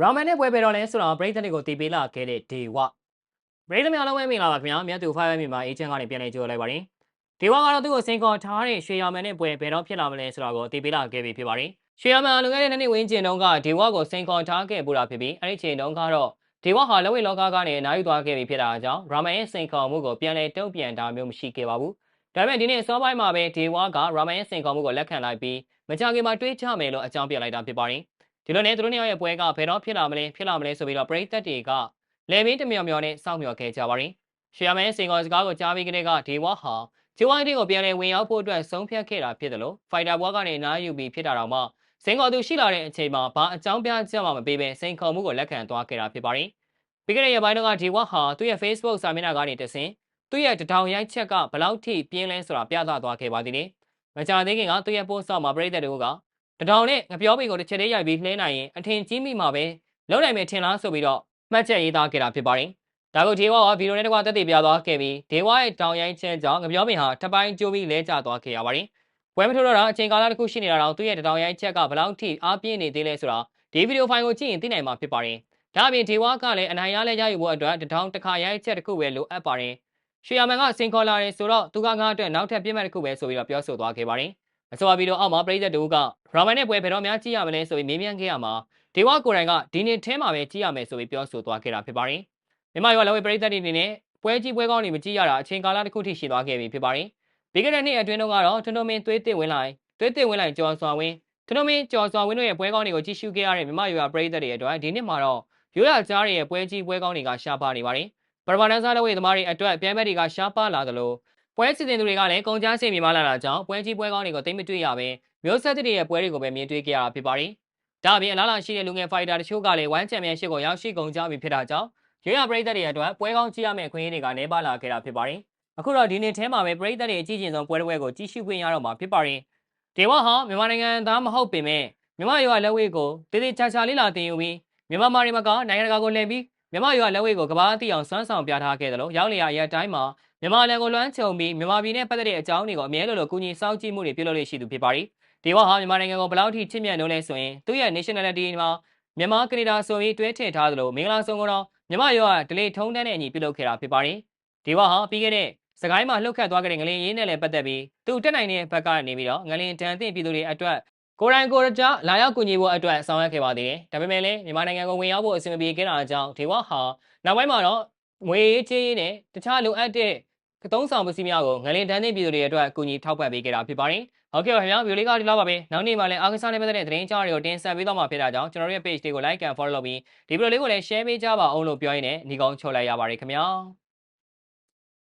ရာမန်နဲ့ပွဲပဲတော့လဲဆိုတော့ပရိသတ်တွေကိုတည်ပေးလာခဲ့တဲ့ဒေဝပရိသတ်များလုံးဝမင်္ဂလာပါခင်ဗျာမြတ်သူဖိုင်ဝဲမြန်မာအေဂျင့်ကနေပြန်လည်ကြိုဆိုလိုက်ပါတယ်ဒေဝကတော့သူ့ကိုစင်ကောထားတဲ့ရွှေရာမန်နဲ့ပွဲဘယ်တော့ဖြစ်လာမလဲဆိုတော့ကိုတည်ပေးလာခဲ့ပြီဖြစ်ပါတယ်ရွှေရာမန်လွန်ခဲ့တဲ့နှစ်ဝင်းကျင်တုန်းကဒေဝကိုစင်ကောထားခဲ့ပူတာဖြစ်ပြီးအဲ့ဒီချိန်တုန်းကတော့ဒေဝဟာလက်ဝဲလောကကနေအနားယူသွားခဲ့ပြီဖြစ်တာကြောင့်ရာမန်ရဲ့စင်ကောမှုကိုပြန်လည်တုံ့ပြန်တာမျိုးမရှိခဲ့ပါဘူးဒါပေမဲ့ဒီနေ့စောပိုင်းမှာပဲဒေဝကရာမန်ရဲ့စင်ကောမှုကိုလက်ခံလိုက်ပြီးမကြခင်မှာတွေးချမယ်လို့အကြောင်းပြလိုက်တာဖြစ်ပါတယ် ဒီလိုနဲ့သူတို့နှစ်ယောက်ရဲ့ပွဲကဘယ်တော့ဖြစ်လာမလဲဖြစ်လာမလဲဆိုပြီးတော့ပရိသတ်တွေကလေမင်းတမြောင်မြောင်နဲ့စောင့်မျှော်ခဲ့ကြပါရင်ရှေယာမဲစင်ကောစကားကိုကြားပြီးကလေးကဒေဝဟာဂျိုဝိုင်းတီကိုပြန်လည်ဝင်ရောက်ဖို့အတွက်ဆုံးဖြတ်ခဲ့တာဖြစ်တယ်လို့ဖိုက်တာဘွားကနေနားယူပြီးဖြစ်တာတော့မှစင်ကောသူရှိလာတဲ့အချိန်မှာဘာအကြောင်းပြချက်မှမပေးဘဲစင်ခေါ်မှုကိုလက်ခံသွားခဲ့တာဖြစ်ပါတယ်ပြီးခဲ့တဲ့ရက်ပိုင်းတုန်းကဒေဝဟာသူ့ရဲ့ Facebook စာမျက်နှာကနေတဆင်သူ့ရဲ့တထောင်ရိုက်ချက်ကဘလောက်ထိပြင်းလဲဆိုတာပြသသွားခဲ့ပါသေးတယ်မကြသေးခင်ကသူ့ရဲ့ post ဆောက်မှာပရိသတ်တွေက တထောင်နဲ့ငပြောပင်ကိုတစ်ချက်လေးရိုက်ပြီးလှဲနိုင်ရင်အထင်ကြီးမိမှာပဲလုံးနိုင်မယ်ထင်လားဆိုပြီးတော့မှတ်ချက်ရေးသားခဲ့တာဖြစ်ပါတယ်။ဒါကိုဒေဝကဗီဒီယိုနဲ့တကွာတက်တည်ပြသွားခဲ့ပြီးဒေဝရဲ့တောင်ရိုင်းချက်ကြောင့်ငပြောပင်ဟာထပိုင်းကျိုးပြီးလဲကျသွားခဲ့ရပါတယ်။ပွဲမထိုးတော့တာအချိန်ကာလတစ်ခုရှိနေတာတော့သူ့ရဲ့တောင်ရိုင်းချက်ကဘလောက်ထိအားပြင်းနေသေးလဲဆိုတာဒီဗီဒီယိုဖိုင်ကိုကြည့်ရင်သိနိုင်မှာဖြစ်ပါတယ်။ဒါအပြင်ဒေဝကလည်းအနိုင်ရလဲရယူဖို့အတွက်တထောင်တစ်ခါရိုက်ချက်တစ်ခုပဲလိုအပ်ပါတယ်။ရှေယာမန်ကစင်ခေါ်လာတယ်ဆိုတော့သူကငါအတွက်နောက်ထပ်ပြည့်မဲ့တစ်ခုပဲဆိုပြီးတော့ပြောဆိုသွားခဲ့ပါတယ်။ အဆိုပါဗီဒီယိုအောက်မှာပရိသတ်တို့ကရာမန်နဲ့ပွဲဘယ်တော့မှကြည့်ရမလဲဆိုပြီးမေးမြန်းခဲ့ရမှာဒေဝကိုယ်တိုင်ကဒီနေ့ထဲမှာပဲကြည့်ရမယ်ဆိုပြီးပြောဆိုသွားခဲ့တာဖြစ်ပါတယ်။မြမရွာလည်းဝေပရိသတ်တွေအနေနဲ့ပွဲကြီးပွဲကောင်းတွေမကြည့်ရတာအချိန်ကာလတစ်ခုထိရှိသွားခဲ့ပြီဖြစ်ပါတယ်။ပြီးခဲ့တဲ့နှစ်အတွင်းတုန်းကတော့ထွန်းထွန်းမင်းသွေးတစ်ဝင်လိုက်သွေးတစ်ဝင်လိုက်ကြော်စွာဝင်းထွန်းထွန်းမင်းကြော်စွာဝင်းတို့ရဲ့ပွဲကောင်းတွေကိုကြည့်ရှုခဲ့ရတဲ့မြမရွာပရိသတ်တွေအတွက်ဒီနှစ်မှာတော့ရိုးရကြားတွေရဲ့ပွဲကြီးပွဲကောင်းတွေကရှားပါနေပါတယ်။ပရမနန်စားလက်ဝဲသမားတွေအတွက်ပြိုင်ဘက်တွေကရှားပါလာသလို ပွဲစီစဉ်သူတွေကလည်းကုန်ကြမ်းစင်မြင်မလာတာကြောင့်ပွဲကြီးပွဲကောင်းတွေကိုသိမ့်မတွေ့ရဘဲမျိုးဆက်တွေရဲ့ပွဲတွေကိုပဲမြင်တွေ့ကြရတာဖြစ်ပါတယ်။ဒါအပြင်အလားလာရှိတဲ့လူငယ်ဖိုက်တာတချို့ကလည်းဝမ်ချန်ပီယံရှစ်ကိုရောက်ရှိကုန်ကြပြီဖြစ်တာကြောင့်ရွေးရပရိသတ်တွေအတွက်ပွဲကောင်းကြည့်ရမယ့်ခွင့်ရတွေကနေပါလာခဲ့တာဖြစ်ပါတယ်။အခုတော့ဒီနေ့ထဲမှာပဲပရိသတ်တွေအကြည့်ကျင်ဆုံးပွဲတစ်ပွဲကိုကြည့်ရှုခွင့်ရတော့မှာဖြစ်ပါတယ်။ဒေဝဟာမြန်မာနိုင်ငံသားမဟုတ်ပေမဲ့မြန်မာရွာလက်ဝဲကိုတည်တည်ချာချာလေးလာတင်ယူပြီးမြန်မာမာရီမကနိုင်ငံတကာကိုလှည့်ပြီး မြန်မာရွာလက်ဝဲကိုကဘာအသီအောင်စွမ်းဆောင်ပြထားခဲ့တယ်လို့ရောက်လျာရက်တိုင်းမှာမြန်မာလန်ကိုလွှမ်းခြုံပြီးမြန်မာပြည်နဲ့ပတ်သက်တဲ့အကြောင်းတွေကိုအမြဲလိုလိုကူညီစောင့်ကြည့်မှုတွေပြုလုပ်လို့ရှိသူဖြစ်ပါတယ်။ဒေဝဟာမြန်မာနိုင်ငံကိုဘယ်လောက်ထိချစ်မြတ်လို့လဲဆိုရင်သူ့ရဲ့ nationality မှာမြန်မာကနေဒါဆိုပြီးတွဲထည့်ထားသလိုမင်္ဂလာဆောင်ကတော့မြန်မာရွာဒလေထုံးတန်းတဲ့အညီပြုလုပ်ခဲ့တာဖြစ်ပါတယ်။ဒေဝဟာပြီးခဲ့တဲ့စကိုင်းမှာလှုပ်ခတ်သွားခဲ့တဲ့ငလင်ရေးနဲ့လည်းပတ်သက်ပြီးသူတက်နိုင်တဲ့ဘက်ကနေပြီးတော့ငလင်တန်သင့်ပြည်သူတွေအတွက် ကိုရိုင်းကိုရကြလာရောက်ကူညီဖို့အတွက်ဆောင်ရွက်ခဲ့ပါသေးတယ်။ဒါပေမဲ့လည်းမြန်မာနိုင်ငံကိုဝင်ရောက်ဖို့အစီအမပြေခဲ့တာကြောင့်ဒေဝဟာနောက်ပိုင်းမှာတော့ငွေရေးကြေးရေးနဲ့တခြားလိုအပ်တဲ့ကတုံးဆောင်ပစ္စည်းများကိုငလင်တန်းသင့်ပြည်သူတွေအတွက်ကူညီထောက်ပံ့ပေးခဲ့တာဖြစ်ပါတယ်။ဟုတ်ကဲ့ပါခင်ဗျာဗီဒီယိုလေးကဒီလောက်ပါပဲ။နောက်နေ့မှလည်းအားကစားနဲ့ပတ်သက်တဲ့သတင်းကြားတွေကိုတင်ဆက်ပေးသွားမှာဖြစ်တာကြောင့်ကျွန်တော်တို့ရဲ့ page လေးကို like and follow လုပ်ပြီးဒီဗီဒီယိုလေးကိုလည်း share ပေးကြပါအောင်လို့ပြောရင်းနဲ့ညီကောင်းချော်လိုက်ရပါတယ်ခင်ဗျာ။